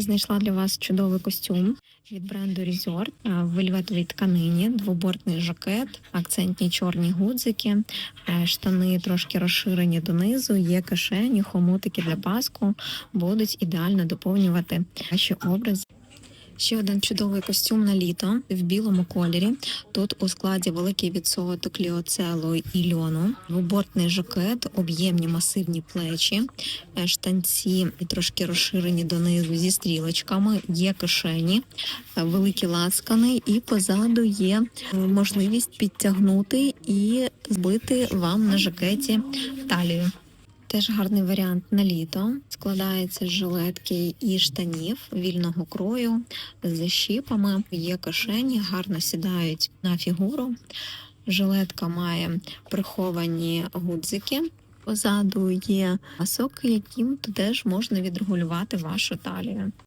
Знайшла для вас чудовий костюм від бренду Resort в вельветовій тканині, двобортний жакет, акцентні чорні гудзики, штани трошки розширені донизу, є кишені, хомутики для паску, будуть ідеально доповнювати ваші образи. Ще один чудовий костюм на літо в білому кольорі. Тут у складі великий відсоток ліоцелу і льону, двобортний жакет, об'ємні масивні плечі, е, штанці трошки розширені донизу зі стрілочками, є кишені, е, великі лацкани, і позаду є е, можливість підтягнути і збити вам на жакеті талію. Теж гарний варіант на літо. Складається з жилетки і штанів вільного крою з щіпами. Є кишені, гарно сідають на фігуру. Жилетка має приховані гудзики. Позаду є масок, яким теж можна відрегулювати вашу талію.